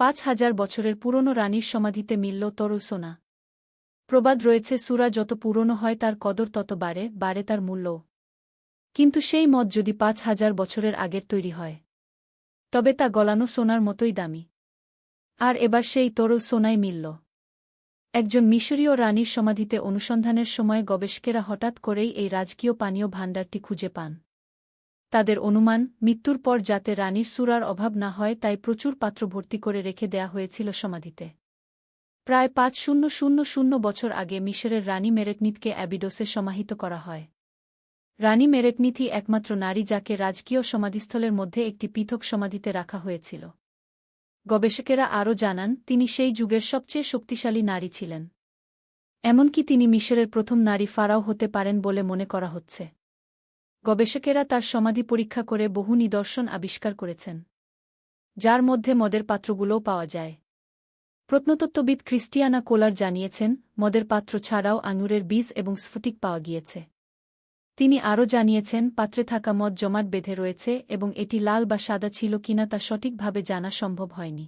পাঁচ হাজার বছরের পুরনো রানীর সমাধিতে মিলল তরল সোনা। প্রবাদ রয়েছে, সুরা যত পুরনো হয় তার কদর তত বাড়ে বাড়ে তার মূল্যও কিন্তু সেই মদ যদি পাঁচ হাজার বছরের আগের তৈরি হয়, তবে তা গলানো সোনার মতোই দামি। আর এবার সেই তরল সোনায় মিলল। একজন মিশরীয় রানীর সমাধিতে অনুসন্ধানের সময় গবেষকেরা হঠাৎ করেই এই রাজকীয় পানীয় ভাণ্ডারটি খুঁজে পান। তাদের অনুমান, মৃত্যুর পর যাতে রানীর সুরার অভাব না হয় তাই প্রচুর পাত্র ভর্তি করে রেখে দেয়া হয়েছিল সমাধিতে। প্রায় পাঁচ শূন্য শূন্য শূন্য বছর আগে মিশরের রানী মেরেটনিতকে অ্যাবিডোসে সমাহিত করা হয়। রানী মেরেটনিথি একমাত্র নারী যাকে রাজকীয় সমাধিস্থলের মধ্যে একটি পৃথক সমাধিতে রাখা হয়েছিল। গবেষকেরা আরও জানান, তিনি সেই যুগের সবচেয়ে শক্তিশালী নারী ছিলেন। এমনকি তিনি মিশরের প্রথম নারী ফারাও হতে পারেন বলে মনে করা হচ্ছে। গবেষকেরা তার সমাধি পরীক্ষা করে বহু নিদর্শন আবিষ্কার করেছেন, যার মধ্যে মদের পাত্রগুলোও পাওয়া যায়। প্রত্নতত্ত্ববিদ ক্রিস্টিয়ানা কোলার জানিয়েছেন, মদের পাত্র ছাড়াও আঙুরের বীজ এবং স্ফটিক পাওয়া গিয়েছে। তিনি আরও জানিয়েছেন, পাত্রে থাকা মদ জমাট বেঁধে রয়েছে এবং এটি লাল বা সাদা ছিল কিনা তা সঠিকভাবে জানা সম্ভব হয়নি।